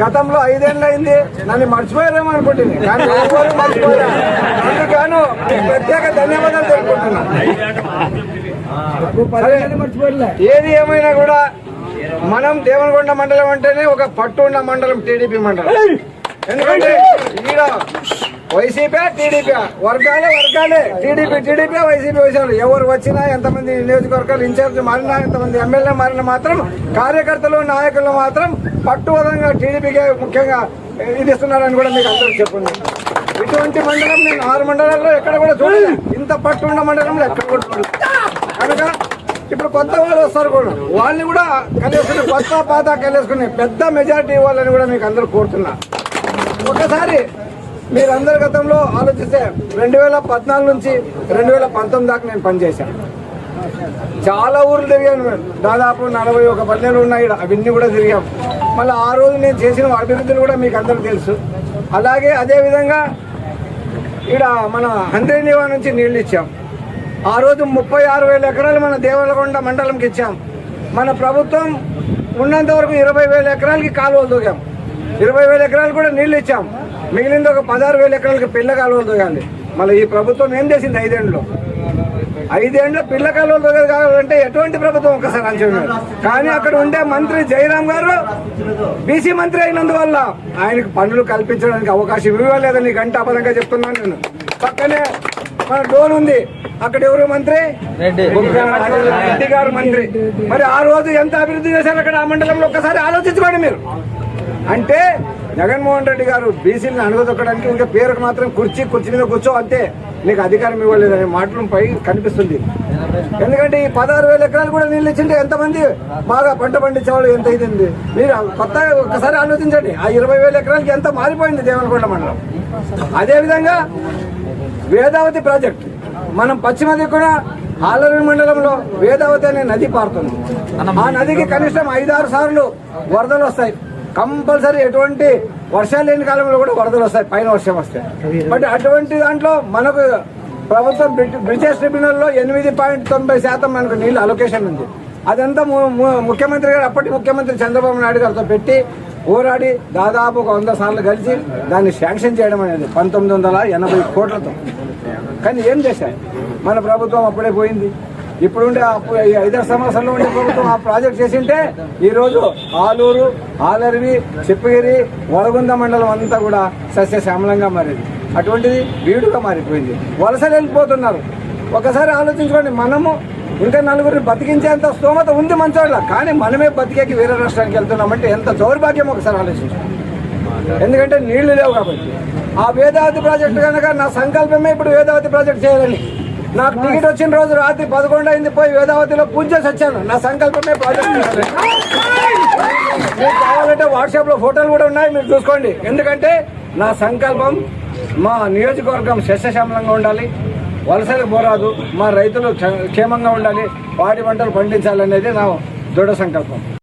గతంలో ఐదేళ్ళు అయింది నన్ను మర్చిపోయారేమో అనుకుంటుంది కానీ ఎవరు మర్చిపోయా అందుకను ప్రత్యేక ధన్యవాదాలు తెలుపుకుంటున్నా. సరే, ఏది ఏమైనా కూడా మనం దేవనకొండ మండలం అంటేనే ఒక పట్టు ఉన్న మండలం టీడీపీ మండలం. ఎందుకంటే ఈడ వైసీపీ టీడీపీ? వర్గాలే వర్గాలే. TDP TDP YCP YCP. ఎవరు వచ్చినా ఎంతమంది నియోజకవర్గాలు ఇన్ఛార్జ్ మారినా ఎంతమంది ఎమ్మెల్యే మారినా మాత్రం కార్యకర్తలు నాయకులు మాత్రం పట్టుబోధంగా టీడీపీకే ముఖ్యంగా ఇది ఇస్తున్నారని కూడా మీకు అందరూ చెప్పండి ఇటువంటి మండలం నేను ఆరు మండలాల్లో ఎక్కడ కూడా చూడలేదు. ఇంత పట్టు ఉన్న మండలంలో ఎక్కడ కూడా చూడలేదు. కనుక ఇప్పుడు కొత్త వాళ్ళు వస్తారు కూడా. వాళ్ళని కూడా కలిసుకుని కొత్త పాత కలిసుకుని పెద్ద మెజారిటీ ఇవ్వాలని కూడా మీకు అందరూ కోరుతున్నా. ఒకసారి మీరందరి గతంలో ఆలోచిస్తే రెండు వేల పద్నాలుగు నుంచి రెండు వేల పంతొమ్మిది దాకా నేను పనిచేశాను. చాలా ఊర్లు తిరిగాను మేము. దాదాపు నలభై ఒక పల్లెలు ఉన్నాయి. అవన్నీ కూడా తిరిగాం మళ్ళీ ఆ రోజు నేను చేసిన అభివృద్ధులు కూడా మీకు అందరికీ తెలుసు. అలాగే అదేవిధంగా ఇక్కడ మన హంద్రీనివా నుంచి నీళ్ళు ఇచ్చాం ఆ రోజు ముప్పై ఆరు వేల ఎకరాలు మన దేవలకొండ మండలంకి ఇచ్చాం మన ప్రభుత్వం ఉన్నంత వరకు ఇరవై వేల ఎకరాలకి కాలువలు దూకాం ఇరవై వేల ఎకరాలు కూడా నీళ్ళు ఇచ్చాం మిగిలింది ఒక పదహారు వేల ఎకరాలకి పిల్ల కాలువలు తోగాలి. మళ్ళీ ఈ ప్రభుత్వం ఏం చేసింది ఐదేళ్ళు ఐదేండ్ల పిల్ల కాలువలు తోగదు కావాలంటే ఎటువంటి ప్రభుత్వం ఒకసారి అంచనా కానీ అక్కడ ఉండే మంత్రి జయరాం గారు బీసీ మంత్రి అయినందువల్ల ఆయనకు పనులు కల్పించడానికి అవకాశం ఇవ్వలేదని గంటాపదంగా చెప్తున్నాను నేను. పక్కనే మన డోన్ ఉంది. అక్కడ ఎవరు మంత్రి? రెడ్డి గారు మంత్రి. మరి ఆ రోజు ఎంత అభివృద్ధి చేశారు అక్కడ ఆ మండలంలో? ఒక్కసారి ఆలోచించుకోండి మీరు. అంటే జగన్మోహన్ రెడ్డి గారు బీసీలను అణగదొక్కడానికి ఇంకా పేరుకు మాత్రం కుర్చీ కుర్చీ మీద కూర్చో అంతే. నీకు అధికారం ఇవ్వలేదనే మాటలు పై కనిపిస్తుంది. ఎందుకంటే ఈ పదహారు వేల ఎకరాలు కూడా నీళ్ళు ఇచ్చింటే ఎంతమంది బాగా పంట పండించేవాళ్ళు ఎంత అయింది మీరు కొత్తగా ఒక్కసారి ఆలోచించండి. ఆ ఇరవై వేల ఎకరాలకి ఎంత మారిపోయింది దేవనకొండ మండలం? అదేవిధంగా వేదావతి ప్రాజెక్ట్. మనం పశ్చిమ దిక్కున ఆలూరు మండలంలో వేదావతి అనే నది పారుతుంది ఆ నదికి కనిష్టం ఐదారు సార్లు వరదలు వస్తాయి. కంపల్సరీ ఎటువంటి వర్షాలు లేని కాలంలో కూడా వరదలు వస్తాయి పైన వర్షం వస్తాయి బట్ అటువంటి దాంట్లో మనకు ప్రభుత్వం బ్రిటి- బ్రిటిష్ ట్రిబ్యునల్లో ఎనిమిది పాయింట్ తొంభై శాతం మనకు నీళ్ళు అలొకేషన్ ఉంది. అదంతా ముఖ్యమంత్రి గారు అప్పటి ముఖ్యమంత్రి చంద్రబాబు నాయుడు గారితో పెట్టి పోరాడి దాదాపు ఒక వంద సార్లు కలిసి దాన్ని శాంక్షన్ చేయడం అనేది పంతొమ్మిది వందల ఎనభై కోట్లతో. కానీ ఏం చేశారు? మన ప్రభుత్వం అప్పుడే పోయింది. ఇప్పుడుండే ఆ ఐదారు సంవత్సరాల్లో ఉండే ప్రభుత్వం ఆ ప్రాజెక్ట్ చేసింటే ఈ రోజు ఆలూరు ఆలరివి చిప్పగిరి వడగుంద మండలం అంతా కూడా సస్యశ్యామలంగా మారింది. అటువంటిది వీడుగా మారిపోయింది. వలసలు వెళ్ళిపోతున్నారు. ఒకసారి ఆలోచించుకోండి మనము ఇంకా నలుగురిని బతికించేంత స్తోమత ఉంది మంచోళ్ళ. కానీ మనమే బతికేకి వేరే రాష్ట్రానికి వెళ్తున్నామంటే ఎంత దౌర్భాగ్యం ఒకసారి ఆలోచించుకోండి ఎందుకంటే నీళ్ళు లేవు కాబట్టి. ఆ వేదావతి ప్రాజెక్టు కనుక నా సంకల్పమే ఇప్పుడు వేదావతి ప్రాజెక్ట్ చేయాలని. నాకు టికెట్ వచ్చిన రోజు రాత్రి పదకొండు అయింది పోయి వేదావతిలో పూజ చేసి వచ్చాను నా సంకల్పమే ప్రాజెక్ట్ మీకు కావాలంటే వాట్సాప్లో ఫోటోలు కూడా ఉన్నాయి మీరు చూసుకోండి. ఎందుకంటే నా సంకల్పం మా నియోజకవర్గం శస్యశ్యామలంగా ఉండాలి వలసలకు పోరాదు మా రైతులు క్షేమంగా ఉండాలి వాటి పంటలు పండించాలనేది నా దృఢ సంకల్పం.